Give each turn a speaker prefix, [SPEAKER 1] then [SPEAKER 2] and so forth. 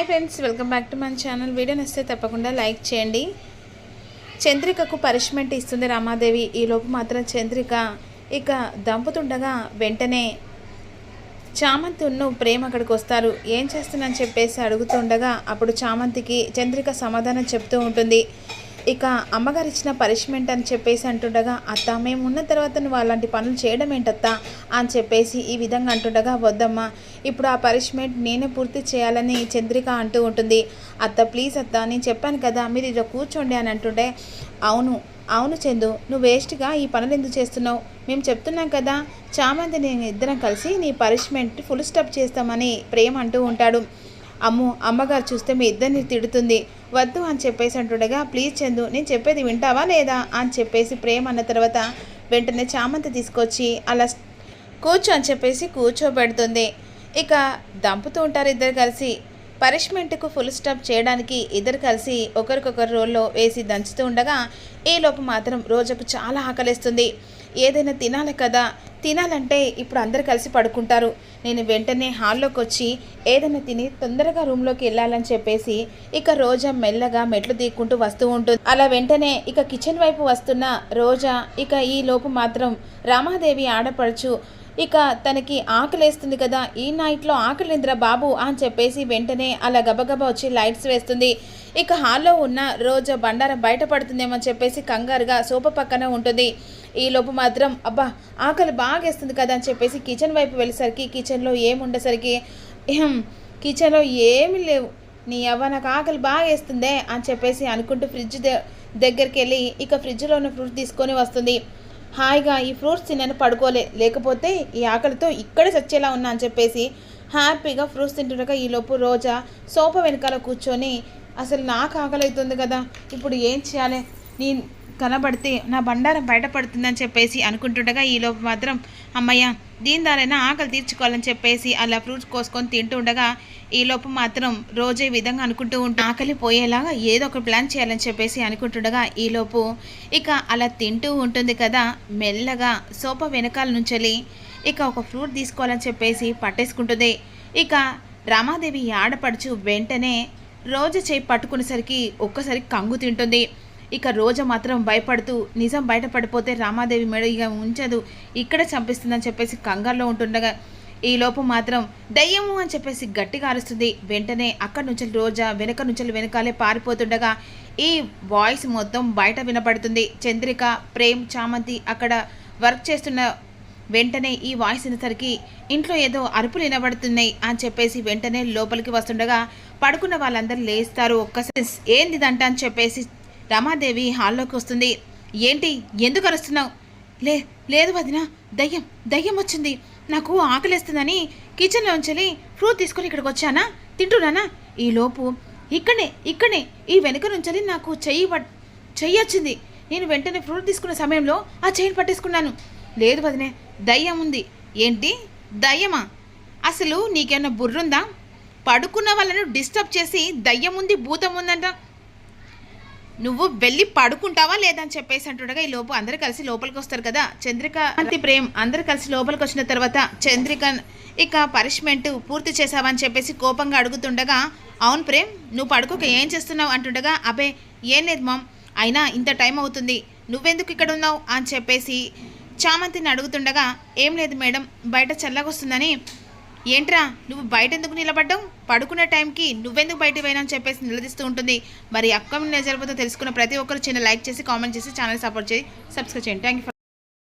[SPEAKER 1] Hi friends welcome back to మన channel video నచ్చితే తప్పకుండా లైక్ చేయండి. చంద్రికకు పనిష్మెంట్ ఇస్తుంది రామాదేవి. ఈలోపు మాత్రం చంద్రిక ఇక దంపుతుండగా వెంటనే చామంతి ఉన్న ప్రేమ అక్కడికి వస్తారు. ఏం చేస్తున్నాని చెప్పేసి అడుగుతుండగా అప్పుడు చామంతికి చంద్రిక సమాధానం చెప్తూ ఉంటుంది. ఇక అమ్మగారు ఇచ్చిన పనిష్మెంట్ అని చెప్పేసి అంటుండగా అత్త మేము ఉన్న తర్వాత నువ్వు అలాంటి పనులు చేయడం ఏంటత్తా? అని చెప్పేసి ఈ విధంగా అంటుండగా వద్దమ్మా ఇప్పుడు ఆ పనిష్మెంట్ నేనే పూర్తి చేయాలని చంద్రిక అంటూ ఉంటుంది. అత్త ప్లీజ్ అత్త నేను చెప్పాను కదా మీరు ఇలా కూర్చోండి అని అంటుంటే అవును అవును చందు నువ్వు వేస్ట్గా ఈ పనులు ఎందుకు చేస్తున్నావు? మేము చెప్తున్నాం కదా చామంతి నేను ఇద్దరం కలిసి నీ పనిష్మెంట్ ఫుల్ స్టాప్ చేస్తామని ప్రేమ అంటూ ఉంటాడు. అమ్ము అమ్మగారు చూస్తే మీ ఇద్దరిని తిడుతుంది. వద్దు అని చెప్పేసి అంటుండగా ప్లీజ్ చందు నేను చెప్పేది వింటావా లేదా? అని చెప్పేసి ప్రేమ అన్న తర్వాత వెంటనే చామంతి తీసుకొచ్చి అలా కూర్చో అని చెప్పేసి కూర్చోబెడుతుంది. ఇక దంపుతూ ఉంటారు ఇద్దరు కలిసి. పనిష్మెంట్కు ఫుల్ స్టాప్ చేయడానికి ఇద్దరు కలిసి ఒకరికొకరు రోల్లో వేసి దంచుతూ ఉండగా ఈలోపు మాత్రం రోజుకు చాలా ఆకలిస్తుంది. ఏదైనా తినాలి కదా తినాలంటే ఇప్పుడు అందరు కలిసి పడుకుంటారు. నేను వెంటనే హాల్లోకి వచ్చి ఏదైనా తిని తొందరగా రూమ్లోకి వెళ్ళాలని చెప్పేసి ఇక రోజా మెల్లగా మెట్లు తీక్కుంటూ వస్తూ ఉంటుంది. అలా వెంటనే ఇక కిచెన్ వైపు వస్తున్న రోజా ఇక ఈ లోపు మాత్రం రామాదేవి ఆడపడుచు ఇక తనకి ఆకలేస్తుంది కదా ఈ నైట్లో ఆకలింద్రా బాబు అని చెప్పేసి వెంటనే అలా గబగబా వచ్చి లైట్స్ వేస్తుంది. ఇక హాల్లో ఉన్న రోజా బండారం బయటపడుతుందేమో చెప్పేసి కంగారుగా సోప పక్కన ఉంటుంది. ఈ లోపు మాత్రం అబ్బా ఆకలి బాగా వేస్తుంది కదా అని చెప్పేసి కిచెన్ వైపు వెళ్ళేసరికి కిచెన్లో ఏముండేసరికి కిచెన్లో ఏమీ లేవు. నీ అవ్వ నాకు ఆకలి బాగా వేస్తుందే అని చెప్పేసి అనుకుంటూ ఫ్రిడ్జ్ దగ్గరికి వెళ్ళి ఇక ఫ్రిడ్జ్లో ఉన్న ఫ్రూట్ తీసుకొని వస్తుంది. హాయిగా ఈ ఫ్రూట్స్ తిన్నాను పడుకోలే. లేకపోతే ఈ ఆకలితో ఇక్కడే చచ్చేలా ఉన్నా అని చెప్పేసి హ్యాపీగా ఫ్రూట్స్ తింటుండగా ఈలోపు రోజా సోఫా వెనకాల కూర్చొని అసలు నాకు ఆకలి అవుతుంది కదా. ఇప్పుడు ఏం చేయాలి? నేను కనబడితే నా బండారం బయటపడుతుందని చెప్పేసి అనుకుంటుండగా ఈలోపు మాత్రం అమ్మయ్య దీని దారైనా ఆకలి తీర్చుకోవాలని చెప్పేసి అలా ఫ్రూట్స్ కోసుకొని తింటుండగా ఈలోపు మాత్రం రోజే విధంగా అనుకుంటూ ఉంటా ఆకలి పోయేలాగా ఏదో ఒక ప్లాన్ చేయాలని చెప్పేసి అనుకుంటుండగా ఈలోపు ఇక అలా తింటూ ఉంటుంది కదా మెల్లగా సోఫా వెనకాల నుంచెలి ఇక ఒక ఫ్రూట్ తీసుకోవాలని చెప్పేసి పట్టేసుకుంటుంది. ఇక రామాదేవి ఆడపడుచు వెంటనే రోజు చేయి పట్టుకునేసరికి ఒక్కసారి కంగు తింటుంది. ఇక రోజు మాత్రం భయపడుతూ నిజం బయటపడిపోతే రామాదేవి మెడ ఇక ఉంచదు. ఇక్కడ చంపిస్తుందని చెప్పేసి కంగారులో ఉంటుండగా ఈ లోపు మాత్రం దయ్యము అని చెప్పేసి గట్టిగా అరుస్తుంది. వెంటనే అక్కడి నుంచి రోజా వెనక నుంచి వెనకాలే పారిపోతుండగా ఈ వాయిస్ మొత్తం బయట వినపడుతుంది. చంద్రిక ప్రేమ్ చామంతి అక్కడ వర్క్ చేస్తున్న వెంటనే ఈ వాయిస్ వినేసరికి ఇంట్లో ఏదో అరుపులు వినబడుతున్నాయి అని చెప్పేసి వెంటనే లోపలికి వస్తుండగా పడుకున్న వాళ్ళందరూ లేస్తారు. ఒక్కసారి ఏందిదంట? అని చెప్పేసి రమాదేవి హాల్లోకి వస్తుంది. ఏంటి? ఎందుకు అరుస్తున్నావు? లే లేదు వదిన దయ్యం దయ్యం వచ్చింది. నాకు ఆకలిస్తుందని కిచెన్లోంచి ఫ్రూట్ తీసుకొని ఇక్కడికి వచ్చానా? తింటున్నానా? ఈలోపు ఇక్కడే ఇక్కడే ఈ వెనుక నుంచి నాకు చెయ్యి పట్ చెయ్యి వచ్చింది. నేను వెంటనే ఫ్రూట్ తీసుకున్న సమయంలో ఆ చెయ్యిని పట్టేసుకున్నాను. లేదు వదినే దయ్యం ఉంది. ఏంటి? దయ్యమా? అసలు నీకేమైనా బుర్రుందా? పడుకున్న వాళ్ళను డిస్టర్బ్ చేసి దయ్యం ఉంది భూతం ఉందంట. నువ్వు వెళ్ళి పడుకుంటావా లేదని చెప్పేసి అంటుండగా ఈ లోపు అందరు కలిసి లోపలికి వస్తారు కదా. చంద్రిక అంతి ప్రేమ్ అందరు కలిసి లోపలికి వచ్చిన తర్వాత చంద్రిక ఇక పనిష్మెంట్ పూర్తి చేసావని చెప్పేసి కోపంగా అడుగుతుండగా అవును ప్రేమ్ నువ్వు పడుకోక ఏం చేస్తున్నావు? అంటుండగా అబే ఏం లేదు మామ్. అయినా ఇంత టైం అవుతుంది. నువ్వెందుకు ఇక్కడ ఉన్నావు? అని చెప్పేసి చామంతిని అడుగుతుండగా ఏం లేదు మేడం బయట చల్లగొస్తుందని ఏంట్రా నువ్వు బయట ఎందుకు నిలబడ్డావు? పడుకునే టైంకి నువ్వెందుకు బయట పోయినా అని చెప్పేసి నిలదీస్తూ ఉంటుంది. మరి అప్కమింగ్ జరుగుతుందో తెలుసుకున్న ప్రతి ఒక్కరు చిన్న లైక్ చేసి కామెంట్ చేసి ఛానల్ సపోర్ట్ చేసి సబ్స్క్రైబ్ చేయండి. Thank you